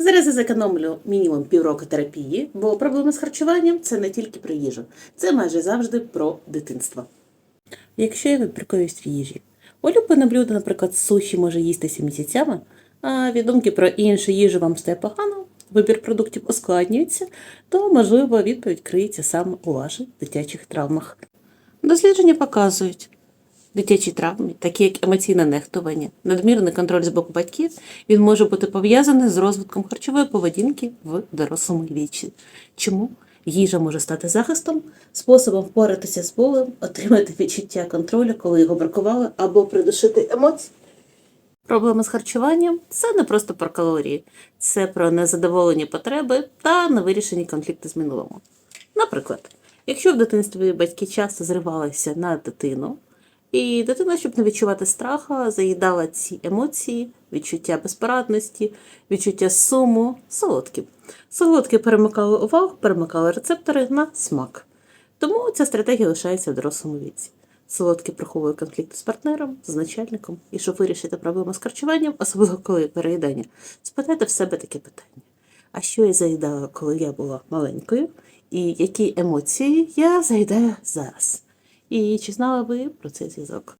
Зараз я зекономлю мінімум півроку терапії, бо проблеми з харчуванням це не тільки про їжу, це майже завжди про дитинство. Якщо є вибірковість в їжі, улюблене блюдо, наприклад, суші може їстися місяцями, а від думки про іншу їжу вам стає погано, вибір продуктів ускладнюється, то, можливо, відповідь криється саме у ваших дитячих травмах. Дослідження показують, дитячі травми, такі як емоційне нехтування, надмірний контроль з боку батьків, він може бути пов'язаний з розвитком харчової поведінки в дорослому віці. Чому? Їжа може стати захистом, способом впоратися з болем, отримати відчуття контролю, коли його бракувало, або придушити емоції. Проблеми з харчуванням це не просто про калорії, це про незадоволені потреби та невирішені конфлікти з минулого. Наприклад, якщо в дитинстві батьки часто зривалися на дитину, і дитина, щоб не відчувати страха, заїдала ці емоції, відчуття безпорадності, відчуття суму, солодкі. Солодкі перемикали увагу, перемикали рецептори на смак. Тому ця стратегія лишається в дорослому віці. Солодкий приховує конфлікти з партнером, з начальником, і щоб вирішити проблему з харчуванням, особливо коли переїдання, спитайте в себе таке питання: а що я заїдала, коли я була маленькою, і які емоції я заїдаю зараз? І чи знали ви про цей зв'язок?